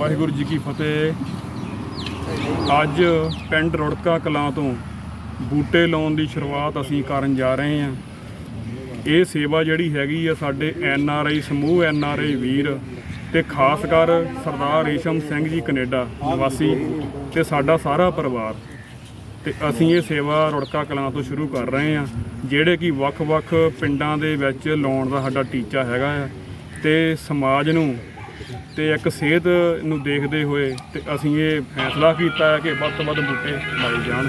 ਵਾਹਿਗੁਰੂ ਜੀ ਕੀ ਫਤਿਹ। ਅੱਜ ਪਿੰਡ ਰੁੜਕਾ ਕਲਾਂ ਤੋਂ ਬੂਟੇ ਲਾਉਣ ਦੀ ਸ਼ੁਰੂਆਤ ਅਸੀਂ ਕਰਨ ਜਾ ਰਹੇ ਹਾਂ। ਇਹ ਸੇਵਾ ਜਿਹੜੀ ਹੈਗੀ ਆ ਸਾਡੇ ਐਨ ਆਰ ਆਈ, ਸਮੂਹ ਐਨ ਆਰ ਆਈ ਵੀਰ ਤੇ ਖਾਸ ਕਰ ਸਰਦਾਰ ਰੇਸ਼ਮ ਸਿੰਘ ਜੀ ਕੈਨੇਡਾ ਨਿਵਾਸੀ ਤੇ ਸਾਡਾ ਸਾਰਾ ਪਰਿਵਾਰ। ਤੇ ਅਸੀਂ ਇਹ ਸੇਵਾ ਰੁੜਕਾ ਕਲਾਂ ਤੋਂ ਸ਼ੁਰੂ ਕਰ ਰਹੇ ਹਾਂ, ਜਿਹੜੇ ਕਿ ਵੱਖ-ਵੱਖ ਪਿੰਡਾਂ ਦੇ ਵਿੱਚ ਲਾਉਣ ਦਾ ਸਾਡਾ ਟੀਚਾ ਹੈਗਾ ਆ। ਤੇ ਸਮਾਜ ਨੂੰ ਤੇ ਇੱਕ ਸਿਹਤ ਨੂੰ ਦੇਖਦੇ ਹੋਏ ਤੇ ਅਸੀਂ ਇਹ ਫੈਸਲਾ ਕੀਤਾ ਹੈ ਕਿ ਵੱਧ ਤੋਂ ਵੱਧ ਬੂਟੇ ਲਾਏ ਜਾਣ।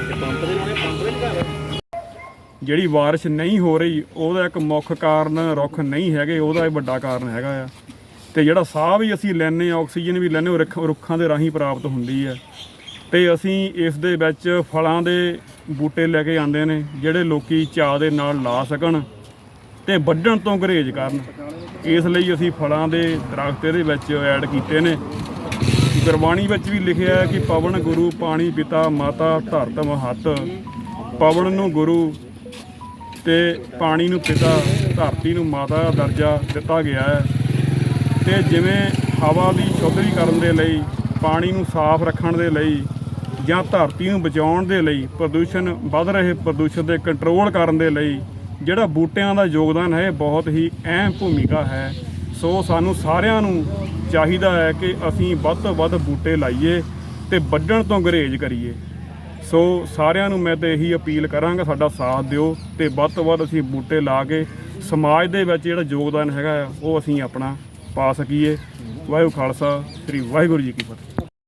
ਜਿਹੜੀ ਬਾਰਿਸ਼ ਨਹੀਂ ਹੋ ਰਹੀ, ਉਹਦਾ ਇੱਕ ਮੁੱਖ ਕਾਰਨ ਰੁੱਖ ਨਹੀਂ ਹੈਗੇ, ਉਹਦਾ ਇਹ ਵੱਡਾ ਕਾਰਨ ਹੈਗਾ ਆ। ਤੇ ਜਿਹੜਾ ਸਾਹ ਵੀ ਅਸੀਂ ਲੈਂਦੇ ਹਾਂ, ਆਕਸੀਜਨ ਵੀ ਲੈਂਦੇ ਉਹ ਰੁੱਖ- ਰੁੱਖਾਂ ਦੇ ਰਾਹੀਂ ਪ੍ਰਾਪਤ ਹੁੰਦੀ ਹੈ। ਤੇ ਅਸੀਂ ਇਸ ਦੇ ਵਿੱਚ ਫਲਾਂ ਦੇ ਬੂਟੇ ਲੈ ਕੇ ਆਉਂਦੇ ਨੇ, ਜਿਹੜੇ ਲੋਕੀ ਚਾਹ ਦੇ ਨਾਲ ਲਾ ਸਕਣ ਤੇ ਵੱਢਣ ਤੋਂ ਗਰੇਜ ਕਰਨ। ਇਸ ਲਈ ਅਸੀਂ ਫਲਾਂ ਦੇ ਦਰਖਤ ਇਹਦੇ ਵਿੱਚ ਐਡ ਕੀਤੇ ਨੇ। ਗੁਰਬਾਣੀ ਵਿੱਚ ਵੀ ਲਿਖਿਆ ਹੈ ਕਿ ਪਵਨ ਗੁਰੂ ਪਾਣੀ ਪਿਤਾ ਮਾਤਾ ਧਰਤ ਮਹੱਤ ਪਵਨ ਨੂੰ ਗੁਰੂ ਤੇ ਪਾਣੀ ਨੂੰ ਪਿਤਾ, ਧਰਤੀ ਨੂੰ ਮਾਤਾ ਦਾ ਦਰਜਾ ਦਿੱਤਾ ਗਿਆ ਹੈ। ਤੇ ਜਿਵੇਂ ਹਵਾ ਦੀ ਸ਼ੁੱਧੀਕਰਨ ਦੇ ਲਈ, ਪਾਣੀ ਨੂੰ ਸਾਫ਼ ਰੱਖਣ ਦੇ ਲਈ ਜਾਂ ਧਰਤੀ ਨੂੰ ਬਚਾਉਣ ਦੇ ਲਈ, ਪ੍ਰਦੂਸ਼ਣ ਵੱਧ ਰਹੇ ਪ੍ਰਦੂਸ਼ਣ ਦੇ ਕੰਟਰੋਲ ਕਰਨ ਦੇ ਲਈ ਜਿਹੜਾ ਬੂਟਿਆਂ ਦਾ ਯੋਗਦਾਨ ਹੈ, ਇਹ ਬਹੁਤ ਹੀ ਅਹਿਮ ਭੂਮਿਕਾ ਹੈ। ਸੋ ਸਾਨੂੰ ਸਾਰਿਆਂ ਨੂੰ ਚਾਹੀਦਾ ਹੈ ਕਿ ਅਸੀਂ ਵੱਧ ਤੋਂ ਵੱਧ ਬੂਟੇ ਲਾਈਏ ਤੇ ਵੱਢਣ ਤੋਂ ਗਰੇਜ ਕਰੀਏ। ਸੋ ਸਾਰਿਆਂ ਨੂੰ ਮੈਂ ਤੇ ਇਹੀ ਅਪੀਲ ਕਰਾਂਗਾ, ਸਾਡਾ ਸਾਥ ਦਿਓ ਤੇ ਵੱਧ ਤੋਂ ਵੱਧ ਅਸੀਂ ਬੂਟੇ ਲਾ ਕੇ ਸਮਾਜ ਦੇ ਵਿੱਚ ਜਿਹੜਾ ਯੋਗਦਾਨ ਹੈਗਾ ਉਹ ਅਸੀਂ ਆਪਣਾ ਪਾ ਸਕੀਏ। ਵਾਹਿਗੁਰੂ ਖਾਲਸਾ, ਸ੍ਰੀ ਵਾਹਿਗੁਰੂ ਜੀ ਕੀ ਫਤਿਹ।